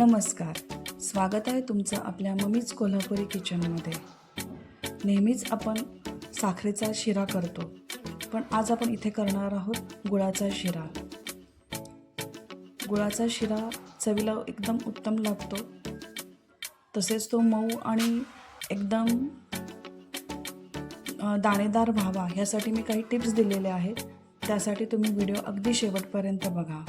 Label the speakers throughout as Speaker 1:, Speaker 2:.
Speaker 1: नमस्कार. स्वागत आहे तुमचं आपल्या मम्मीच कोल्हापुरी किचनमध्ये नेहमीच आपण साखरेचा शिरा करतो पण आज आपण इथे करणार आहोत गुळाचा शिरा. गुळाचा शिरा चवीला एकदम उत्तम लागतो. तसेच तो मऊ आणि एकदम दाणेदार व्हावा ह्यासाठी मी काही टिप्स दिलेले आहेत. त्यासाठी तुम्ही व्हिडिओ अगदी शेवटपर्यंत बघा.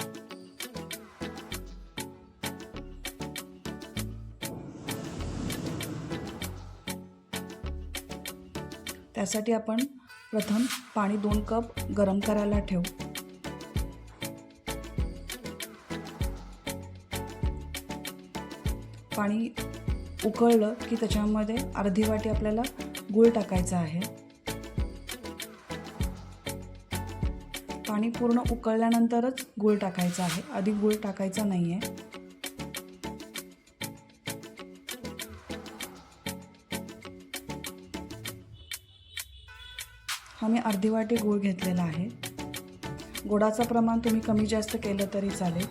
Speaker 1: त्यासाठी आपण प्रथम पाणी दोन कप गरम करायला ठेवू. पाणी उकळलं की त्याच्यामध्ये अर्धी वाटी आपल्याला गूळ टाकायचा आहे. पाणी पूर्ण उकळल्यानंतरच गूळ टाकायचा आहे. आधी गूळ टाकायचा नाही आहे मी अर्धी वाटी गूळ घेतलेला आहे. गोडाचं प्रमाण तुम्ही कमी जास्त केलं तरी चालेल.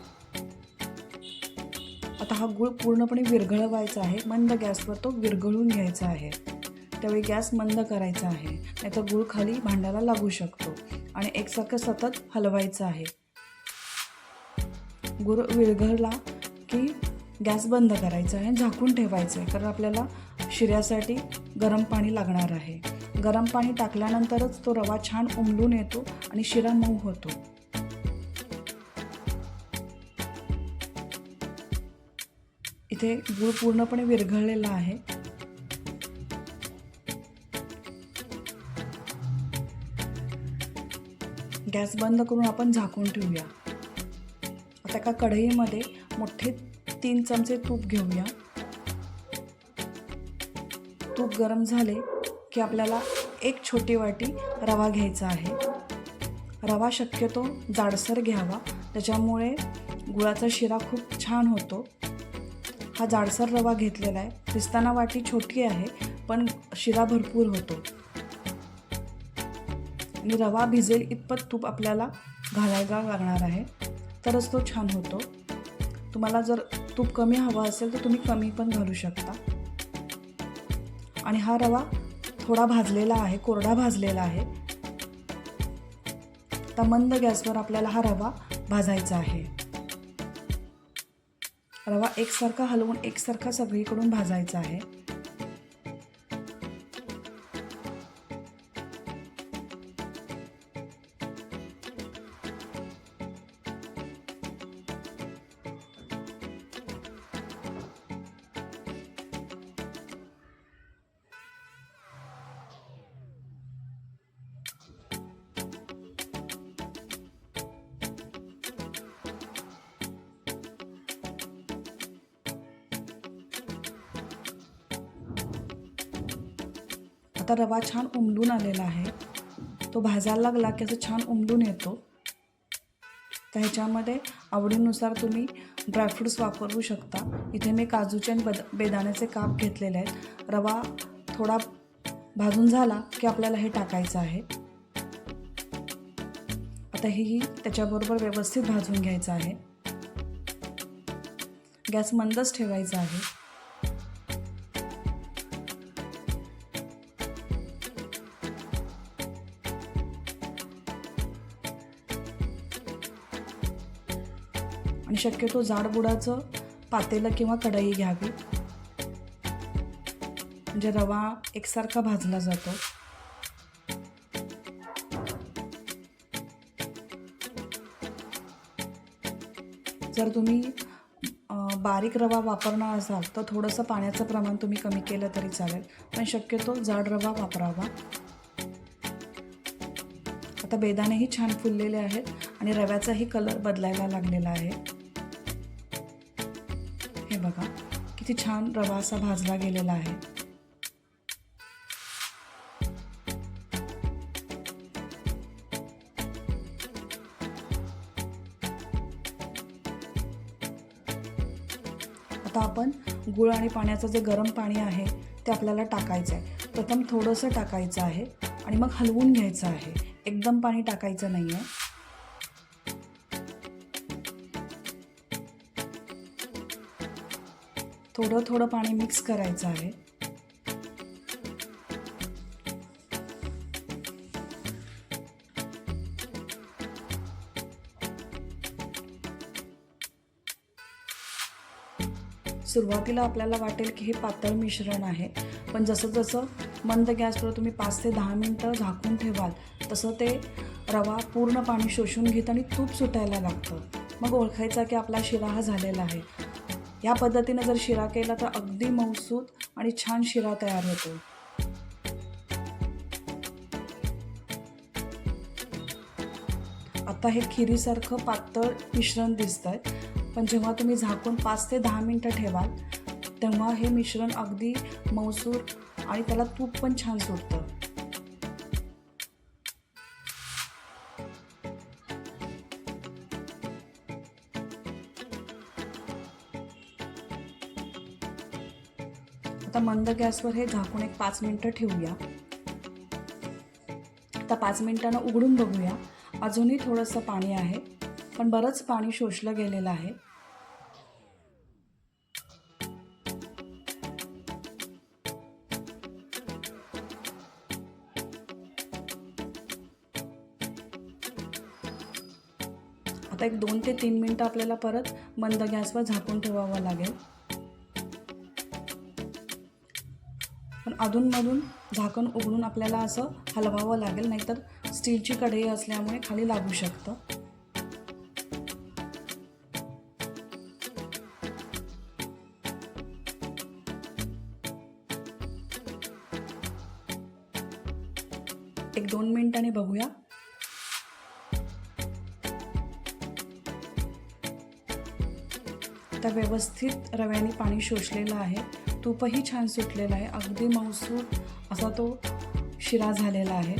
Speaker 1: आता हा गूळ पूर्णपणे विरघळवायचा आहे. मंद गॅसवर तो विरघळून घ्यायचा आहे. त्यावेळी गॅस मंद करायचा आहे. नाहीतर गूळ खाली भांड्याला लागू शकतो आणि एकसारखं सतत हलवायचं आहे. गुळ विरघळला की गॅस बंद करायचा आहे झाकून ठेवायचं आहे. कारण आपल्याला शिऱ्यासाठी गरम पाणी लागणार आहे. गरम पाणी टाकल्यानंतरच तो रवा छान उमलून येतो आणि शिरा मऊ होतो. इथे गूळ पूर्णपणे विरघळलेला आहे. गॅस बंद करून आपण झाकून ठेवूया. आता एका कढईमध्ये मोठे तीन चमचे तूप घेऊया. तूप गरम झाले की आपल्याला एक छोटी वाटी रवा घ्यायचा आहे. रवा शक्यतो जाडसर घ्यावा. त्याच्यामुळे गुळाचा शिरा खूप छान होतो. हा जाडसर रवा घेतलेला आहे. पिस्ताना वाटी छोटी आहे पण शिरा भरपूर होतो. आणि रवा भिजेल इतपत तूप आपल्याला घालायला लागणार आहे. तरच तो छान होतो. तुम्हाला जर तूप कमी हवा असेल तर तुम्ही कमी पण घालू शकता. आणि हा रवा थोडा भाजलेला आहे कोरडा भाजलेला आहे. आता मंद गॅसवर आपल्याला हा रवा भाजायचा आहे. रवा एकसारखा हलवून एकसारखा सगळीकडून भाजायचा आहे. आता रवा छान उमलून आलेला आहे. तो भाजायला लागला की असं छान उमलून येतो. तर ह्याच्यामध्ये आवडीनुसार तुम्ही ड्रायफ्रूट्स वापरू शकता. इथे मी काजूचे आणि बद बेदाण्याचे काप घेतलेले आहेत. रवा थोडा भाजून झाला की आपल्याला हे टाकायचं आहे. आता हेही त्याच्याबरोबर व्यवस्थित भाजून घ्यायचं आहे. गॅस मंदच ठेवायचा आहे. आणि शक्यतो जाडबुडाचं पातेलं किंवा कढई घ्यावी. म्हणजे रवा एकसारखा भाजला जातो. जर तुम्ही बारीक रवा वापरणार असाल तर थोडंसं पाण्याचं प्रमाण तुम्ही कमी केलं तरी चालेल. पण शक्यतो जाड रवा वापरावा. आता बेदाणेही छान फुललेले आहेत आणि रव्याचाही कलर बदलायला लागलेला आहे. किती छान रवा असा भाजला गेलेला आहे. आता आपण गुळ आणि पाण्याचं जे गरम पाणी आहे ते आपल्याला टाकायचं आहे. प्रथम थोडंसं टाकायचं आहे आणि मग हलवून घ्यायचं आहे. एकदम पाणी टाकायचं नाही आहे थोडं थोडं पाणी मिक्स करायचं आहे. सुरुवातीला आपल्याला वाटेल की हे पातळ मिश्रण आहे. पण जसं जसं मंद गॅसवर तुम्ही पाच ते दहा मिनटं झाकून ठेवाल तसं ते रवा पूर्ण पाणी शोषून घेत आणि तूप सुटायला लागतं. मग ओळखायचा की आपला शिरा हा झालेला आहे. या पद्धतीनं जर शिरा केला तर अगदी मऊसूत आणि छान शिरा तयार होतो. आता हे खिरीसारखं पातळ मिश्रण दिसत आहे पण जेव्हा तुम्ही झाकून पाच ते दहा मिनटं ठेवाल तेव्हा हे मिश्रण अगदी मऊसूर आणि त्याला तूप पण छान सुटतं. आता मंद गॅसवर हे झाकून एक पाच मिनटं ठेवूया. आता पाच मिनटानं उघडून बघूया. अजूनही थोडंसं पाणी आहे पण बरंच पाणी शोषलं गेलेलं आहे. आता एक दोन ते तीन मिनटं आपल्याला परत मंद गॅसवर झाकून ठेवावं लागेल. अधूनमधून झाकण उघडून आपल्याला असं हलवावं लागेल नाहीतर स्टीलची कढई असल्यामुळे खाली लागू शकतं. एक दोन मिनिटांनी बघूया. आता व्यवस्थित रव्याने पाणी शोषलेलं आहे. तूपही छान सुटलेलं आहे. अगदी मौसूर असा तो शिरा झालेला आहे.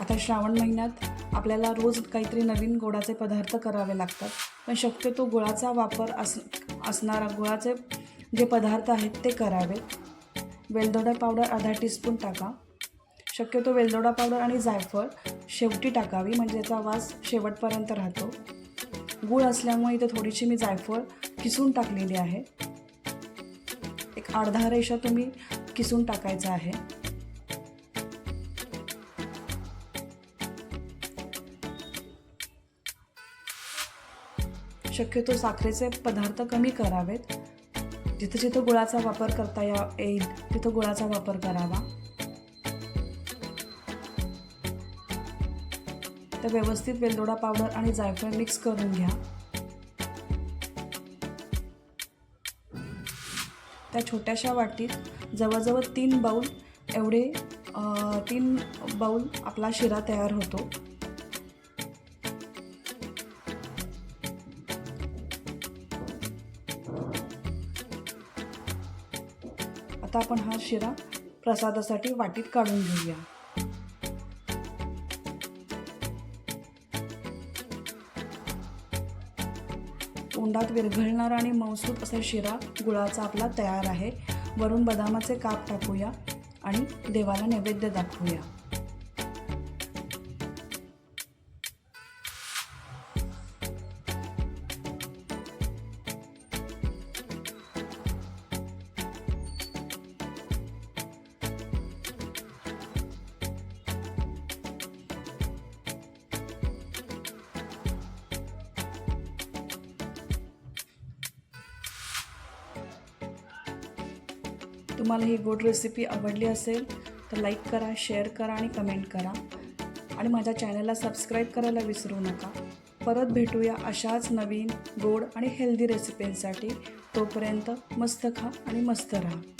Speaker 1: आता श्रावण महिन्यात आपल्याला रोज काहीतरी नवीन गोडाचे पदार्थ करावे लागतात. पण शक्यतो गुळाचा वापर अस असणारा गुळाचे जे पदार्थ आहेत ते करावेत वेलदोडा पावडर अर्धा टीस्पून टाका. शक्यतो वेलदोडा पावडर आणि जायफळ शेवटी टाकावी म्हणजे याचा वास शेवटपर्यंत राहतो. गूळ असल्यामुळे इथे थोडीशी मी जायफळ किसून टाकलेली आहे. अर्धा रेषा तुम्ही किसून टाकायचा आहे. शक्यतो साखरेचे पदार्थ कमी करावेत. जिथं जिथं गुळाचा वापर करता या येईल तिथं गुळाचा वापर करावा. तर व्यवस्थित वेलदोडा पावडर आणि जायफळ मिक्स करून घ्या. त्या छोट्याशा वाटीत जवळजवळ तीन बाऊल एवढे तीन बाऊल आपला शिरा तयार होतो. आता आपण हा शिरा प्रसादासाठी वाटीत काढून घेऊया. तोंडात विरघळणारा आणि मौसूत असा शिरा गुळाचा आपला तयार आहे. वरून बदामाचे काप टाकूया आणि देवाला नैवेद्य दाखवूया. तुम्हाला ही गोड रेसिपी आवडली असेल तर लाईक करा शेअर करा आणि कमेंट करा. आणि माझ्या चॅनलला सबस्क्राईब करायला विसरू नका. परत भेटूया अशाच नवीन गोड आणि हेल्दी रेसिपींसाठी तोपर्यंत मस्त खा आणि मस्त राहा.